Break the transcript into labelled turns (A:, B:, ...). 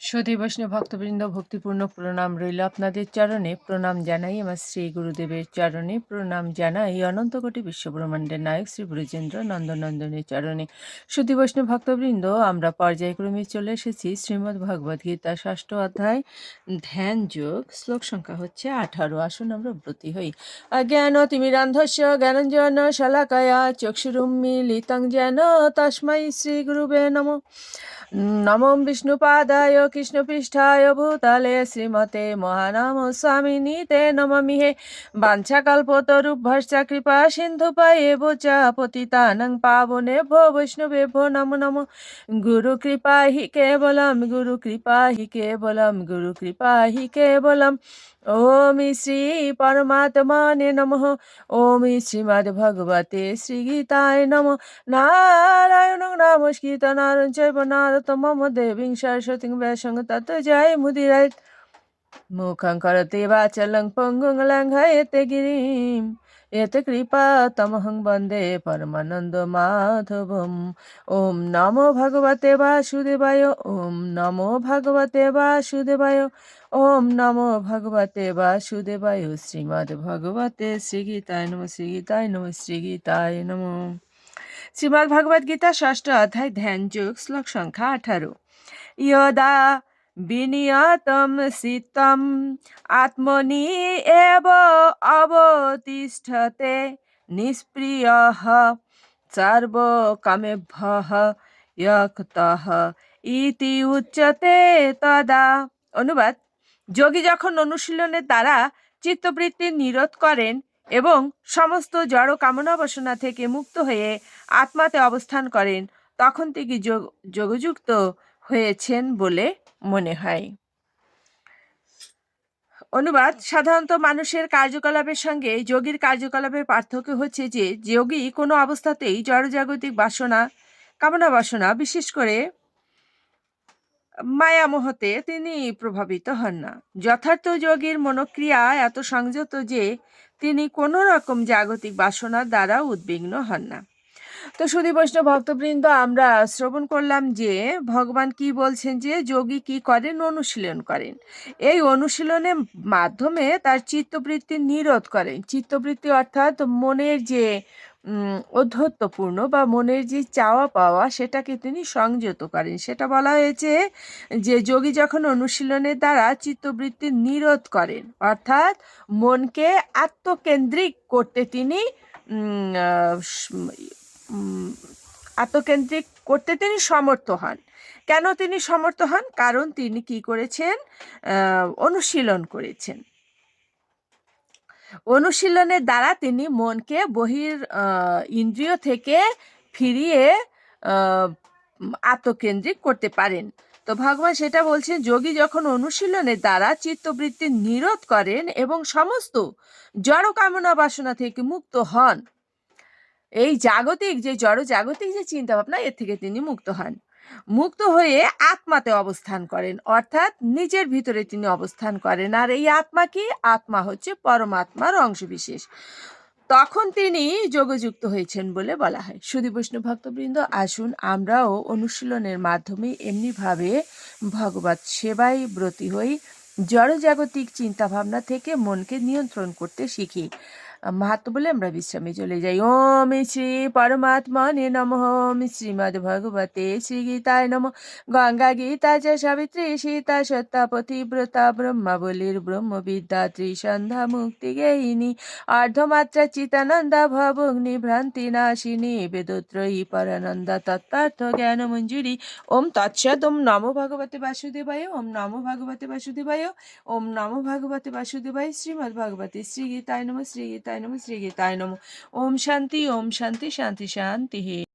A: সুধী বৈষ্ণব ভক্তবৃন্দ, ভক্তিপূর্ণ প্রণাম রইল আপনাদের চরণে। প্রণাম জানাই আমার শ্রী গুরুদেবের চরণে। প্রণাম জানাই অনন্ত কোটি বিশ্বব্রহ্মাণ্ডের নায়ক শ্রী ব্রজেন্দ্র নন্দনন্দনের চরণে। সুধী বৈষ্ণব ভক্তবৃন্দ, আমরা পর্যায়ক্রমে চলে এসেছি শ্রীমদ্ ভগবদ গীতা ষষ্ঠ অধ্যায়, ধ্যান যোগ। শ্লোক সংখ্যা হচ্ছে আঠারো। আসুন আমরা ব্রতী হই। অজ্ঞান তিমিরান্ধস্য জ্ঞানঞ্জন শালাকায়া চক্ষুরুম্মিলিতং যেন তস্मै শ্রী গুরুবে নমঃ। নমো বিষ্ণুপাদায় কৃষ্ণপৃষ্ঠায় ভূতলে শ্রীমতে মহানাম স্বামিনী তে নমামি হে। বাঞ্ছাকল্পতরুভ্যশ্চ কৃপা সিন্ধু পায়ে বোচা পতিতানং পাবনে ভো বৈষ্ণবে ভো নমো নমো। গুরু কৃপা হি কেবলম, গুরু কৃপা হি কেবলম, গুরু কৃপা হি কেবলম। ওম শ্রী পরমাত্মনে নমঃ ওম শ্রীমদ্ ভগবতে শ্রীগীতায় নম নারায়ণ নমস্কৃত নারায়ণ চৈব নারতমম দেবীং সরস্বতীং ব্যাসং তত জয় মুদিরায় মুখং করতে বাচলং পঙ্গুং লঙ্ঘয়তে গিরিম এতে কৃপা তমহং বন্দে পরমানন্দ মাধবম। ওম নমো ভগবতে বাসুদেবায়, ওম নমো ভগবতে বাসুদেবায়, ওম নমো ভগবতে বাসুদেবায়। শ্রীমদ্ ভগবতে শ্রীগীতায় নম শ্রীগীতায় নম শ্রীগীতায় নম। শ্রীমদ্ ভগবদ গীতা ষষ্ঠ অধ্যায় ধ্যান যোগ শ্লোক সংখ্যা আঠারো। ইয়দা বিনিয়তম শীতম আত্মনি এব অবতিষ্ঠতে নিষ্প্রিয় সর্বকামেভ্য ইয়ক্তঃ ইতি উচ্যতে তদা। অনুবাদ, যোগী যখন অনুশীলনের দ্বারা চিত্তবৃত্তি নিরোধ করেন এবং সমস্ত জড় কামনা বাসনা থেকে মুক্ত হয়ে আত্মাতে অবস্থান করেন, তখন তিনি যোগ- যোগযুক্ত হয়েছেন বলে মনে হয়। অনুবাদ, সাধারণত মানুষের কার্যকলাপের সঙ্গে যোগীর কার্যকলাপের পার্থক্য হচ্ছে যে, যোগী কোনো অবস্থাতেই জড়জাগতিক বাসনা, কামনা বাসনা, বিশেষ করে মায়ামোহতে তিনি প্রভাবিত হন না। যথার্থ যোগীর মনোক্রিয়া এত সংযত যে, তিনি কোনো রকম জাগতিক বাসনার দ্বারা উদ্বিগ্ন হন না। তো সুধী বৈষ্ণব ভক্তবৃন্দ, আমরা শ্রবণ করলাম যে ভগবান কি বলছেন যে, যোগী কি করেন? অনুশীলন করেন। এই অনুশীলনের মাধ্যমে তার চিত্তবৃত্তি নিরোধ করেন। চিত্তবৃত্তি অর্থাৎ মনের যে ঔদ্ধত্যপূর্ণ বা মনের যে চাওয়া পাওয়া, সেটাকে তিনি সংযত করেন। সেটা বলা হয়েছে যে, যোগী যখন অনুশীলনের দ্বারা চিত্তবৃত্তি নিরোধ করেন, অর্থাৎ মনকে আত্মকেন্দ্রিক করতে তিনি আত্মকেন্দ্রিক করতে তিনি সমর্থ হন। কেন তিনি সমর্থ হন? কারণ তিনি কি করেছেন? অনুশীলন করেছেন। অনুশীলনের দ্বারা তিনি মনকে বহির ইন্দ্রিয় থেকে ফিরিয়ে আত্মকেন্দ্রিক করতে পারেন। তো ভগবান সেটা বলছেন, যোগী যখন অনুশীলনের দ্বারা চিত্তবৃত্তি নিরোধ করেন এবং সমস্ত জড় কামনা বাসনা থেকে মুক্ত হন এই জাগতিক যে জড় জাগতিক যে চিন্তা ভাবনা এর থেকে তিনি মুক্ত হন। মুক্ত হয়ে আত্মাতে অবস্থান করেন। অর্থাৎ নিজের ভিতরে তিনি অবস্থান করেন। আর এই আত্মা কি? আত্মা হচ্ছে পরমাত্মার অংশবিশেষ। তখন তিনি যোগযুক্ত হয়েছেন বলে বলা হয়। সুধী বৈষ্ণব ভক্তবৃন্দ, আসুন আমরাও অনুশীলনের মাধ্যমে এমনিভাবে ভগবত সেবায় ব্রতী হই। জড়জাগতিক চিন্তাভাবনা থেকে মনকে নিয়ন্ত্রণ করতে শিখি। মাহাত্ম বলে আমরা বিশ্রামে চলে যাই। ওম শ্রী পরমাত্মনে নম। ওম শ্রীমদ্ ভগবতে শ্রী গীতায় নম। গঙ্গা গীতা চ সাবিত্রী সীতা সত্তা পতিব্রতা ব্রহ্মাবলীর ব্রহ্মবিদ্যা ত্রিসন্ধ্যা মুক্তি গেহিনী। অর্ধমাত্রা চিতানন্দা ভবগ্নি ভ্রান্তি নাশিনী। বেদত্রয়ী পরানন্দা তত্ত্বার্থ জ্ঞান মঞ্জুরি ওম তৎসদ ওম নমো ভগবতে বাসুদেবায়, ওম নমো ভগবতে বাসুদেবায়, ওম নমো ভগবতে বাসুদেবায়। শ্রীমদ্ ভগবতে শ্রী গীতায় নম। শ্রী গীতায় নম শ্রী গীতায় নম। ওম শান্তি ওম শান্তি শান্তি শান্তি।